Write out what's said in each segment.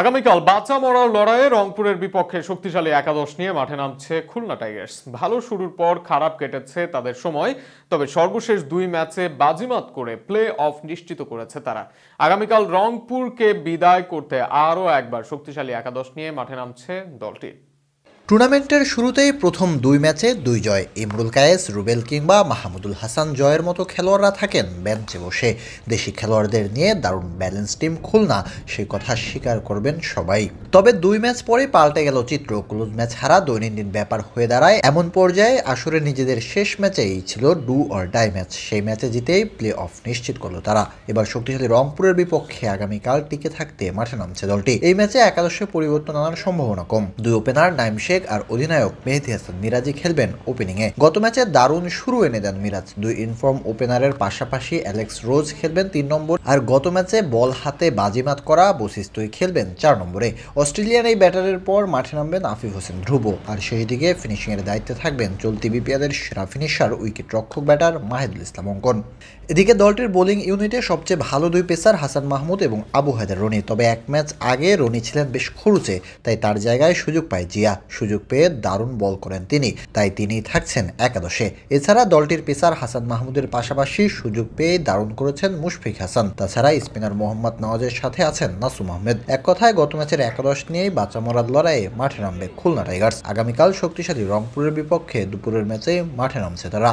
আগামীকাল বাচ্চা মরার লড়াইয়ে রংপুরের বিপক্ষে শক্তিশালী একাদশ নিয়ে মাঠে নামছে খুলনা টাইগার্স। ভালো শুরুর পর খারাপ কেটেছে তাদের সময়, তবে সর্বশেষ দুই ম্যাচে বাজিমাত করে প্লে অফ নিশ্চিত করেছে তারা। আগামীকাল রংপুরকে বিদায় করতে আরও একবার শক্তিশালী একাদশ নিয়ে মাঠে নামছে দলটি। টুর্নামেন্টের শুরুতেই প্রথম দুই ম্যাচে দুই জয়। ইমরুল কায়েস, রুবেল কিংবা মাহমুদুল হাসান জয়ের মতো খেলোয়াড়রা থাকেন বেঞ্চে বসে। দেশি খেলোয়াড়দের নিয়ে দারুণ ব্যালেন্স টিম খুলনা সেই কথা স্বীকার করবেন সবাই। তবে দুই ম্যাচ পরে পাল্টে গেল চিত্র। ক্লোজ ম্যাচ হারা দৈনন্দিন ব্যাপার হয়ে দাঁড়ায় এমন পর্যায়ে আসরে নিজেদের শেষ ম্যাচেই ছিল ডু অর ডাই ম্যাচ। সেই ম্যাচে জিতেই প্লে অফ নিশ্চিত করল তারা। এবার শক্তিশালী রংপুরের বিপক্ষে আগামীকাল টিকে থাকতে মাঠে নামছে দলটি। এই ম্যাচে একাদশে পরিবর্তন আনার সম্ভাবনা কম। দুই ওপেনার নাইম শেখ আর অধিনায়ক মেহেদি হাসান মিরাজি খেলবেন ওপেনিংয়ে গত ম্যাচে দারুণ শুরু এনে দেন মিরাজ। দুই ইনফর্ম ওপেনারের পাশাপাশি অ্যালেক্স রোজ খেলবেন তিন নম্বর আর গত ম্যাচে বল হাতে বাজিমাত করা বশিষ্ঠই খেলবেন চার নম্বরে। অস্ট্রেলিয়ান এই ব্যাটারের পর মাঠে নামবেন আফিফ হোসেন ধ্রুব। আর সেই দিকে ফিনিশিংয়ের দায়িত্বে থাকবেন চলতি বিপিএলের সেরা ফিনিশার উইকেট রক্ষক ব্যাটার মাহিদুল ইসলাম অঙ্কন। এদিকে দলটির বোলিং ইউনিটে সবচেয়ে ভালো দুই পেসার হাসান মাহমুদ এবং আবু হায়দার রনি। তবে এক ম্যাচ আগে রনি ছিলেন বেশ খরুচে, তাই তার জায়গায় সুযোগ পায় জিয়া। সুযোগ পেয়ে দারুণ বল করেন তিনি। তাই তিনি থাকছেন একাদশে। এছাড়া দলটির পেসার হাসান মাহমুদের পাশাপাশি সুযোগ পেয়ে দারুণ করেছেন মুশফিক হাসান। তাছাড়া স্পিনার মোহাম্মদ নওয়াজের সাথে আছেন নাসুম আহমেদ। এক কথায়, গত ম্যাচের একাদশ নিয়েই বাঁচা মরার লড়াইয়ে মাঠে নামবে খুলনা টাইগার্স। আগামীকাল শক্তিশালী রংপুরের বিপক্ষে দুপুরের ম্যাচে মাঠে নামছে তারা।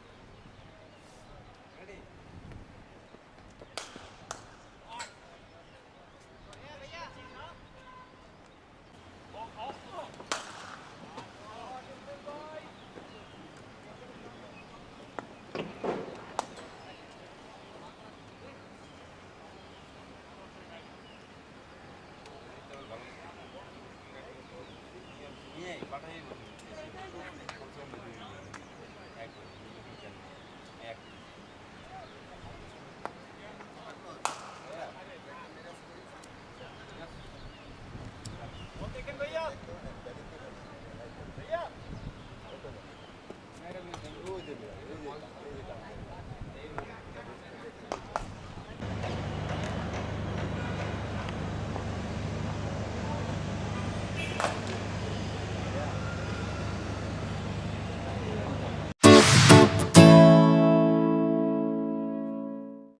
নিয়ে পাঠাই এক